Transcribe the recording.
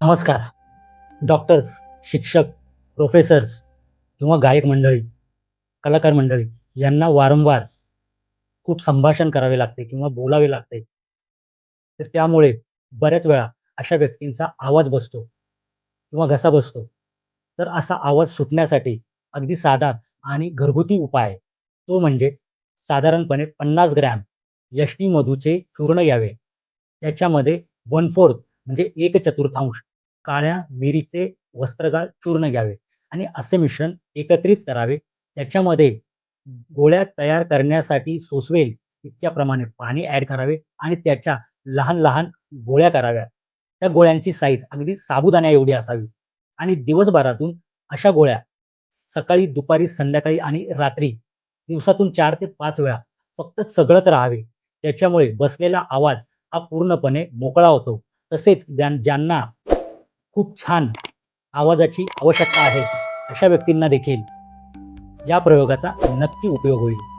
नमस्कार. डॉक्टर्स शिक्षक प्रोफेसर्स किंवा गायक मंडळी कलाकार मंडळी यांना वारंवार खूप संभाषण करावे लागते किंवा बोलावे लागते. तर त्यामुळे बऱ्याच वेळा अशा व्यक्तींचा आवाज बसतो किंवा घसा बसतो. तर असा आवाज सुटण्यासाठी अगदी साधा आणि घरगुती उपाय तो म्हणजे साधारणपणे पन्नास ग्रॅम यष्टी मधूचे चूर्ण घ्यावे त्याच्यामध्ये वन फोर्थ म्हणजे एक चतुर्थांश काळ्या मिरीचे वस्त्रगाळ चूर्ण घ्यावे आणि असे मिश्रण एकत्रित करावे. त्याच्यामध्ये गोळ्या तयार करण्यासाठी सोसवेल इतक्या प्रमाणे पाणी ॲड करावे आणि त्याच्या लहान लहान गोळ्या कराव्या. त्या गोळ्यांची साईज अगदी साबुदाण्या एवढी असावी. आणि दिवसभरातून अशा गोळ्या सकाळी दुपारी संध्याकाळी आणि रात्री दिवसातून चार ते पाच वेळा फक्त चघळत राहावे. त्याच्यामुळे बसलेला आवाज हा पूर्णपणे मोकळा होतो. तसेच ज्यां ज्यांना खूप छान आवाजाची आवश्यकता आहे अशा व्यक्तींना देखील या प्रयोगाचा नक्की उपयोग होईल.